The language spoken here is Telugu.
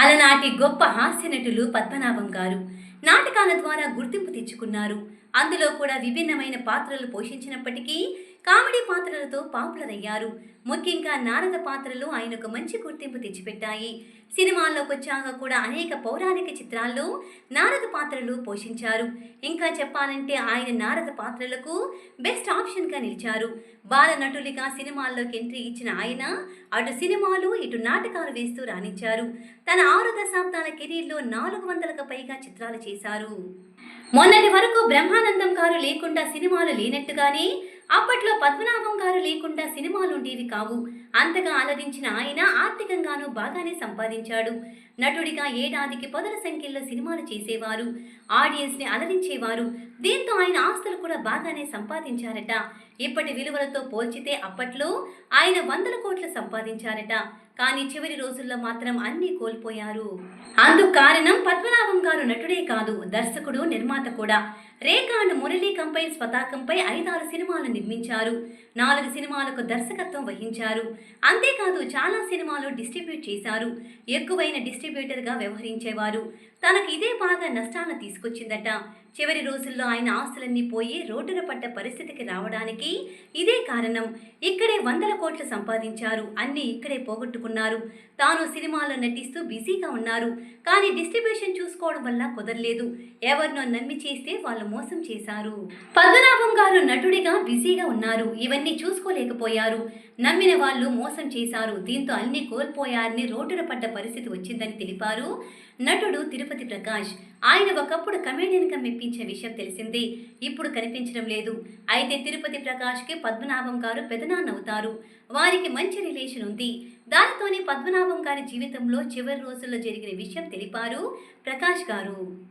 అలనాటి గొప్ప హాస్య నటులు పద్మనాభం గారు. నాటకాల ద్వారా గుర్తింపు తెచ్చుకున్నారు. అందులో కూడా విభిన్నమైన పాత్రలు పోషించినప్పటికీ కామెడీ పాత్రలతో పాపులర్ అయ్యారు ముఖ్యంగా నారద పాత్రలు ఆయనకు మంచి గుర్తింపు తెచ్చిపెట్టాయి. సినిమాల్లోకి వచ్చాక కూడా అనేక పౌరాణిక చిత్రాల్లో నారద పాత్రలు పోషించారు. ఇంకా చెప్పాలంటే ఆయన నారద పాత్రలకు బెస్ట్ ఆప్షన్గా నిలిచారు. బాల నటులుగా సినిమాల్లోకి ఎంట్రీ ఇచ్చిన ఆయన అటు సినిమాలు ఇటు నాటకాలు వేస్తూ రాణించారు. తన ఆరు దశాబ్దాల కెరీర్లో నాలుగు వందలకు పైగా చిత్రాలు చేశారు. మొన్నటి వరకు బ్రహ్మానందం గారు లేకుండా సినిమాలు లేనట్టుగానే అప్పట్లో పద్మనాభం గారు లేకుండా సినిమాలు ఉండేవి కావు. అంతగా అలరించిన ఆయన ఆర్థికంగానూ బాగానే సంపాదించాడు. నటుడిగా ఏడాదికి పదుల సంఖ్యలో సినిమాలు చేసేవారు. ఆడియన్స్ని అలరించేవారు. దీంతో ఆయన ఆస్తులు కూడా బాగానే సంపాదించారట. ఇప్పటి విలువలతో పోల్చితే అప్పట్లో ఆయన వందల కోట్లు సంపాదించారట. కానీ చివరి రోజుల్లో మాత్రం అన్నీ కోల్పోయారు. అందుకు కారణం పద్మనాభం గారు నటుడే కాదు దర్శకుడు నిర్మాత కూడా. రేఖా అండ్ మురళీ కంపెనీ పతాకంపై ఐదారు సినిమాలు నిర్మించారు. నాలుగు సినిమాలకు దర్శకత్వం వహించారు. అంతేకాదు చాలా సినిమాలు డిస్ట్రిబ్యూట్ చేశారు. ఎక్కువైన డిస్ట్రిబ్యూటర్గా వ్యవహరించేవారు. తనకు ఇదే బాగా నష్టాలను తీసుకొచ్చిందట. చివరి రోజుల్లో ఆయన ఆస్తులన్నీ పోయి రోడ్డున పడ్డ పరిస్థితికి రావడానికి ఇదే కారణం. ఇక్కడే వందల కోట్లు సంపాదించారు. అన్నీ ఇక్కడే పోగొట్టుకున్నారు. తాను సినిమాల్లో నటిస్తూ బిజీగా ఉన్నారు. కానీ డిస్ట్రిబ్యూషన్ చూసుకోవడం వల్ల కుదరలేదు. ఎవరినో నమ్మి చేస్తే వాళ్ళు మోసం చేశారు. పద్మనాభం గారు నటుడిగా బిజీగా ఉన్నారు. ఇవన్నీ చూసుకోలేకపోయారు. నమ్మిన వాళ్ళు మోసం చేశారు. దీంతో అన్ని కోల్పోయారని రోడ్డున పడ్డ పరిస్థితి వచ్చిందని తెలిపారు నటుడు తిరుపతి ప్రకాష్. ఆయన ఒకప్పుడు కమేడియన్గా మెప్పించే విషయం తెలిసిందే. ఇప్పుడు కనిపించడం లేదు. అయితే తిరుపతి ప్రకాష్కి పద్మనాభం గారు పెదనాన్నవుతారు వారికి మంచి రిలేషన్ ఉంది. దానితోనే పద్మనాభం గారి జీవితంలో చివరి రోజుల్లో జరిగిన విషయం తెలిపారు ప్రకాష్ గారు.